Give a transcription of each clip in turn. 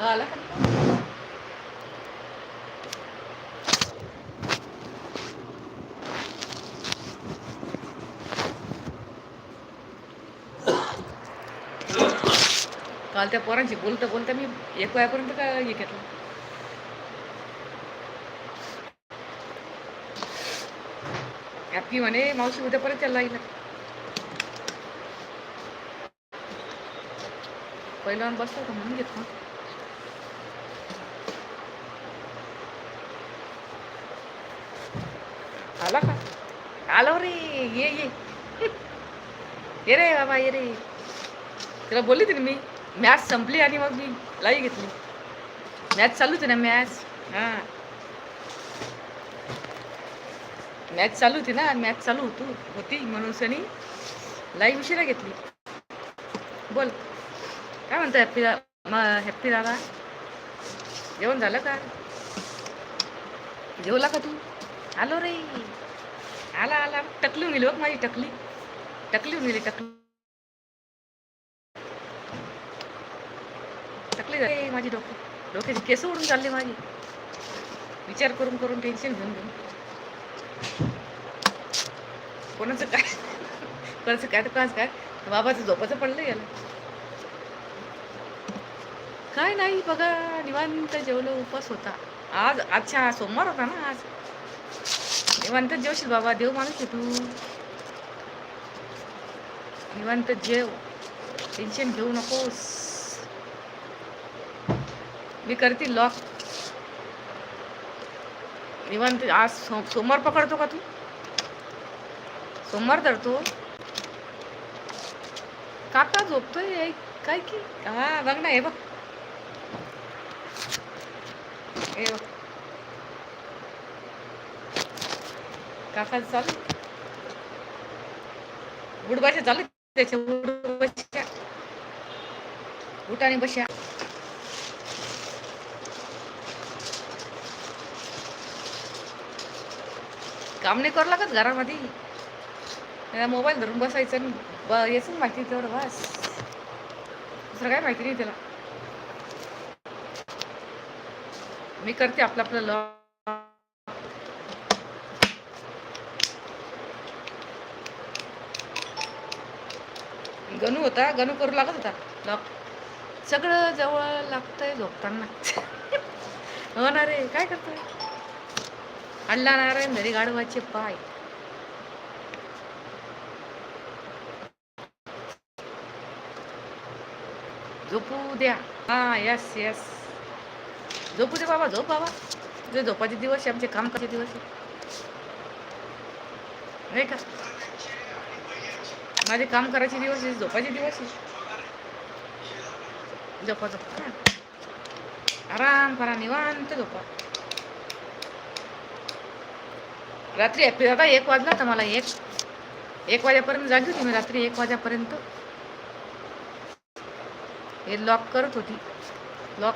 आला. का? काल त्या पोरांशी बोलता बोलता मी एक वयापर्यंत काय हे घेतलं? हॅपी म्हणे मावशी उद्या परत त्याला येईल पहिला बसला का म्हणून घेतलं आला का आलो रे ये ये. ये रे बाबा ये रे. तिला बोलली तिने मी मॅच संपली आणि मग मी लाई घेतली. मॅच चालू होती ना मॅच? हां. मॅच चालू होती ना मॅच चालू होतो होती म्हणून सनी लाई उशिरा घेतली. बोल. काय म्हणतो हॅप्पी हॅप्पी दादा? जेवण झालं का? जेवला का तू? आलो रे. आला आला. टकलून गेली बघ माझी टकली. टकलून गेली टकली. टकली झाली माझी डोकं. डोक्याची केस उडून चालली माझी. विचार करून करून टेन्शन घेऊन घेऊन. कोणाचं काय? कोणाचं काय तर कोणाचं काय? बाबाचं झोपाचं पडलं गेलं काय नाही बघा निवांत जेवलं उपास होता. आज अच्छा सोमवार होता ना आज. निवंत जेवशील बाबा देव माणूस आहे तू. निवंत जेव. टेन्शन घेऊ नकोस. मी करते लॉक निवंत आज सो सोमवार पकडतो का तू? सोमवार धरतो. काका झोपतोय? काय की? हा बघ ना हे बघ. हे बघ. काका चालू. उडबाशा चालू त्याच्या उडबाशा उठ आणि बशा. काम नाही करू लागत घरामध्ये. मोबाईल धरून बसायचं याच माहिती तेवढं बस. दुसरं काय माहिती नाही त्याला. मी करते आपलं आपलं लॉ गणू होता गणू करू लागत होता. लॉक सगळं जवळ लागतंय झोपताना. हो ना रे काय करतोय? अल्ला नारायण घरी गाढवाचे पाय. झोपू द्या. हा यस यस झोपू दे बाबा झोप बाबा. जे झोपाचे दिवस आहे आमचे काम करायचे दिवस आहे. नाही का? माझे काम करायचे दिवस आहे झोपाचे दिवस आहे झोपा झोपा. आराम करा निवांत झोपा. रात्री हॅपी दादा एक वाजला तर मला एक एक वाजेपर्यंत जागी होती मी रात्री एक वाजेपर्यंत. हे लॉक करत होती. लॉक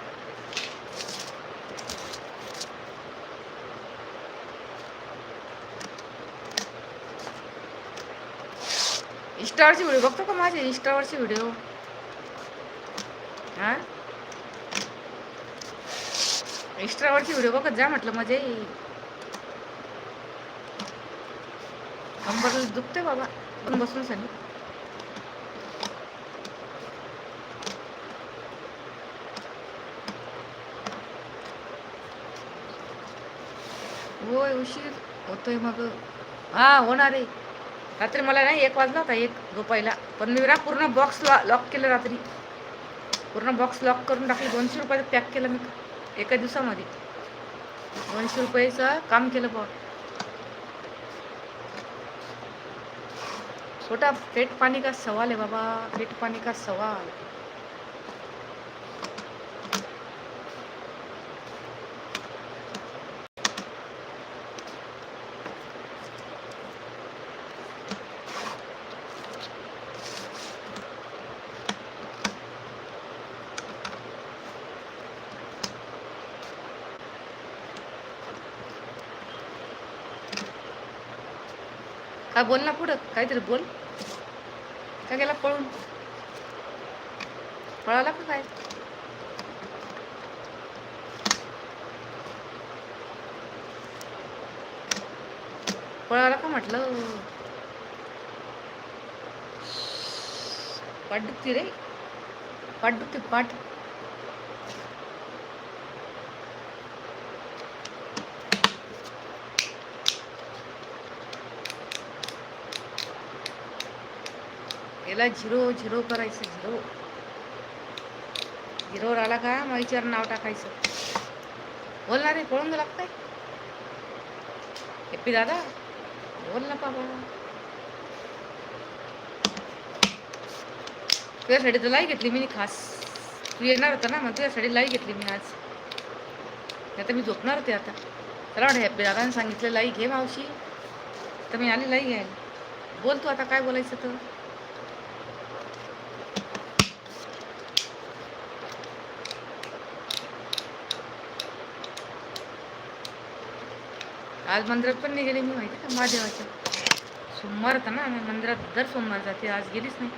इंस्टावरचे व्हिडिओ. बघतो का माझे इंस्टावरचे व्हिडिओ? हा? इंस्टावरचे व्हिडिओ बघत जा म्हटलं मजे. कंबर दुखते बाबा. पण बसून सांग होय उशीर होतोय मग. हा होणार आहे. रात्री मला नाही एक वाजला होता एक झोपायला. पण मी ना पूर्ण बॉक्स लॉक केलं रात्री. पूर्ण बॉक्स लॉक करून टाकली दोनशे रुपयाचं पॅक केलं मी एका दिवसामध्ये. दोनशे रुपयाचं काम केलं बॉ छोटा पेट पाणी का सवाल आहे बाबा पेट पाणी का सवाल. काय बोल ना पुढं काहीतरी बोल. का गेला पळून? पळाला का काय? पळाला का म्हटलं? पाठ दुखती रे. पाठ दुखती पाठ याला झिरो झिरो करायचं झिरो झिरोवर आला का मग विचार नाव टाकायचं बोलणार रे पळून लागतंय हेप्पी दादा बोल ना बाबा तुझ्यासाठी तर लाई घेतली मी खास तू येणार होता ना मग तुझ्यासाठी लाई घेतली मी आज आता मी झोपणार होते आता चला वाटतं हॅप्पी दादाने सांगितलं लाई घे मावशी तर मी आली लाई घ्यायला बोल तू आता काय बोलायचं तर आज मंदिरात पण नाही गेले मी माहिती का? महादेवाच्या. सोमवार होता ना मी मंदिरात दर सोमवार जाते आज गेलीच नाही.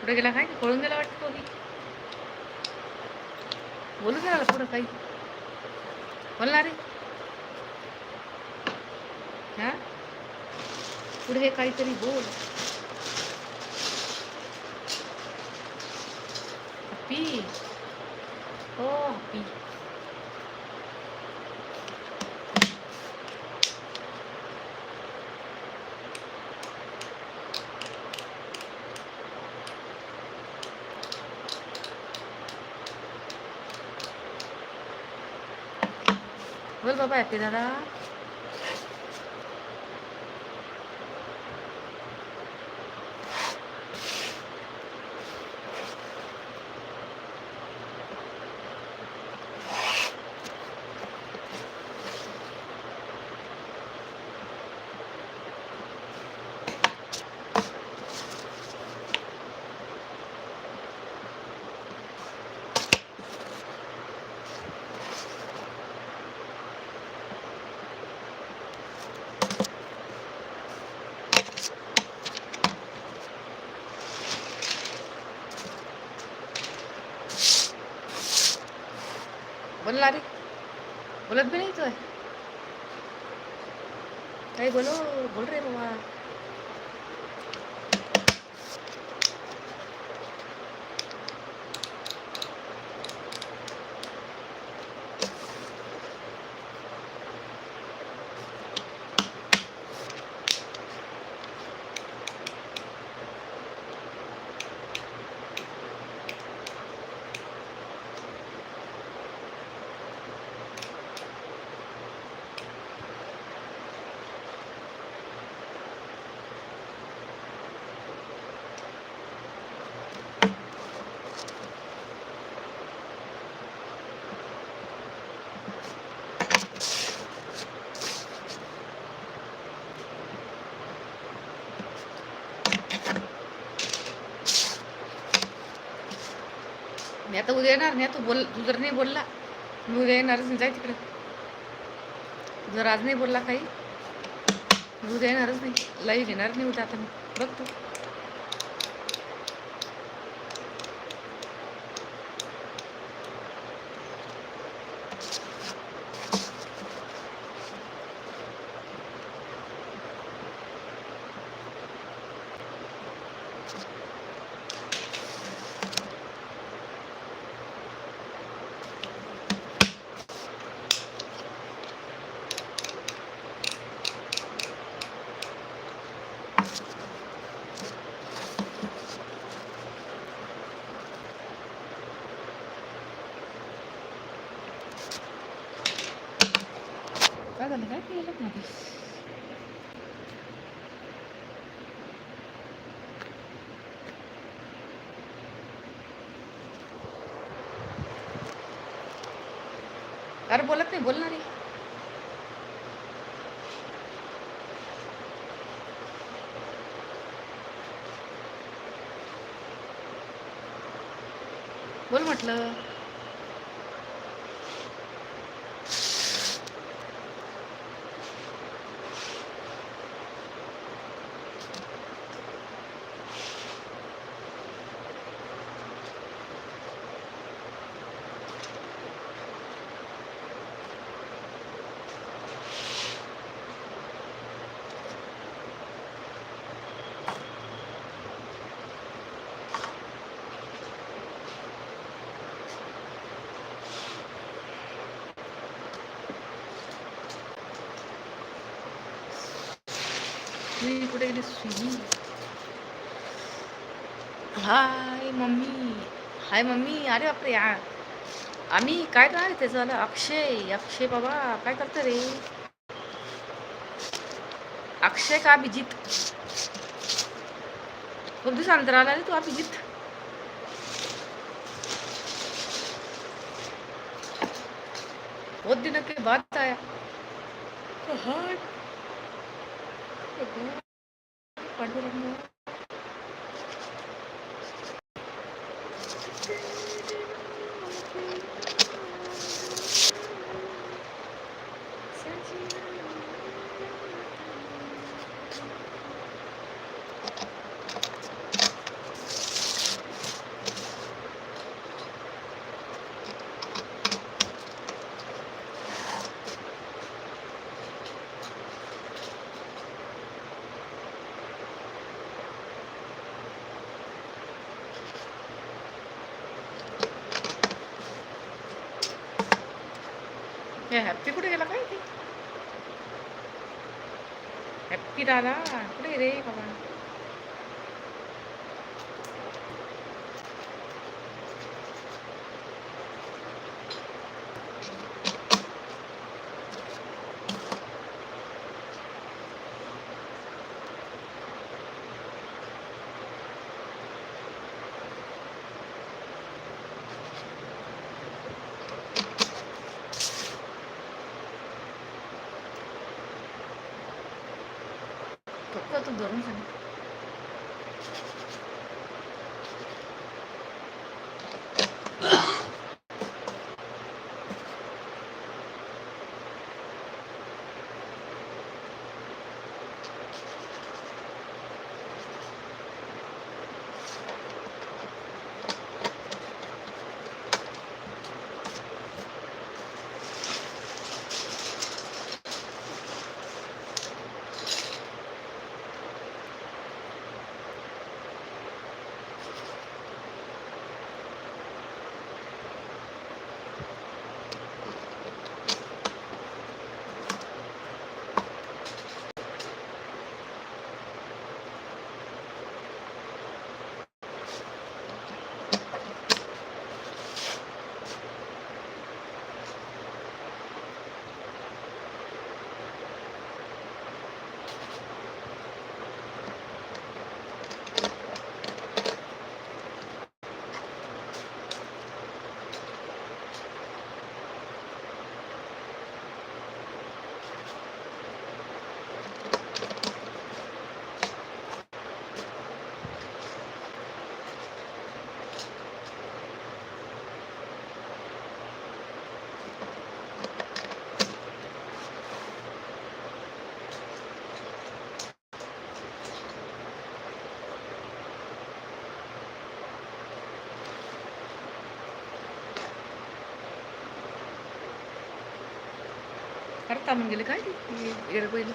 पुढे गेला काय? पळून गेला वाटतं कोणी बोलू दे पुढं काही. बोलणार रे हा पुढे काहीतरी बोल हॅपी हो हॅपी बोल बाबा हॅपी दादा बोलला रे बोलत भी नाही तो आहे काही बोलो बोल रे बाबा आता उद्या येणार नाही तू बोल तू जर नाही बोलला मी उद्या येणारच नाही जाय तिकडे. जर आज नाही बोलला काही उद्या येणारच नाही लाईव्ह घेणार नाही उद्या आता मी. बघ तू. काय झालं काय केलं मध्ये अरे बोलत नाही बोलणार रे. बोल म्हटलं. सुई कुठे गेली सुई हाय मम्मी हाय मम्मी अरे बापरे या आम्ही काय काय त्याचं झालं? अक्षय अक्षय बाबा काय करतं रे? अक्षय का अभिजित? खूप दिवसानंतर आला रे तू अभिजित? बहुत दिनों के बाद आया. हाय पांडुरंग हे हॅप्पी कुठे गेला काय? ती हॅप्पी दादा कुठे रे बाबा? फक्त तू धरून सांग अरे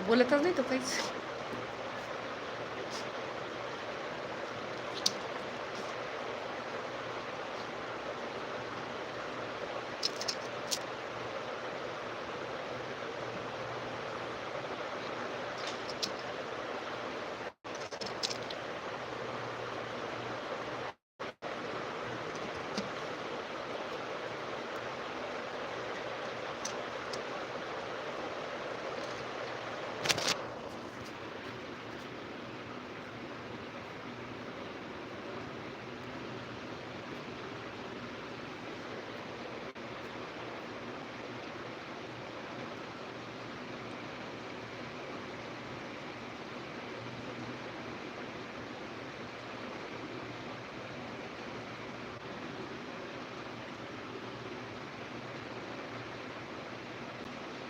बोलतच नाही तो काहीच